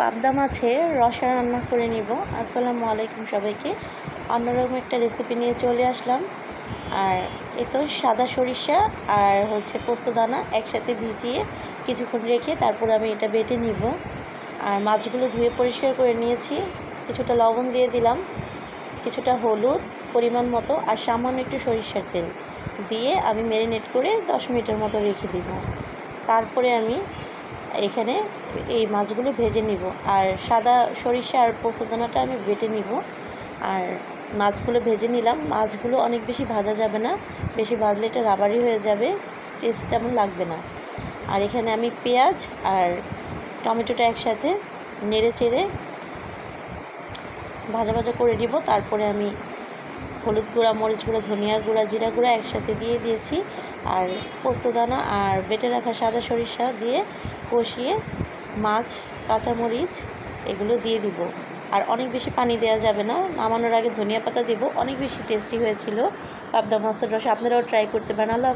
পাবদা মাছের রসা রান্না করে নিব। আসসালামু আলাইকুম সবাইকে। অন্যরকম একটা রেসিপি নিয়ে চলে আসলাম। আর এ তো সাদা সরিষা আর হচ্ছে পোস্তদানা একসাথে ভিজিয়ে কিছুক্ষণ রেখে তারপর আমি এটা বেটে নিব। আর মাছগুলো ধুয়ে পরিষ্কার করে নিয়েছি। কিছুটা লবণ দিয়ে দিলাম। কিছুটা হলুদ পরিমাণ মতো আর সামান্য একটু সরিষার তেল দিয়ে আমি ম্যারিনেট করে দশ মিনিটের মতো রেখে দিব। তারপরে আমি এখানে এই মাছগুলো ভেজে নিব। আর সাদা সরিষা আর পোস্তদানাটা আমি বেটে নিব। আর মাছগুলো ভেজে নিলাম। মাছগুলো অনেক বেশি ভাজা যাবে না। বেশি ভাজলে এটা রাবারি হয়ে যাবে। টেস্ট তেমন লাগবে না। আর এখানে আমি পেঁয়াজ আর টমেটোটা একসাথে নেড়ে চেড়ে ভাজা ভাজা করে নিব। তারপরে আমি হলুদ গুঁড়া, মরিচ গুঁড়া, ধনিয়া গুঁড়া, জিরা গুঁড়া একসাথে দিয়ে দিয়েছি। আর পোস্তদানা আর বেটে রাখা সাদা সরিষা দিয়ে কষিয়ে মাছ, কাঁচামরিচ এগুলো দিয়ে দিব। আর অনেক বেশি পানি দেওয়া যাবে না। নামানোর আগে ধনিয়া পাতা দেবো। অনেক বেশি টেস্টি হয়েছিল। পাবদা মাছের রস আপনারাও ট্রাই করতে পারেন। আল্লাহ।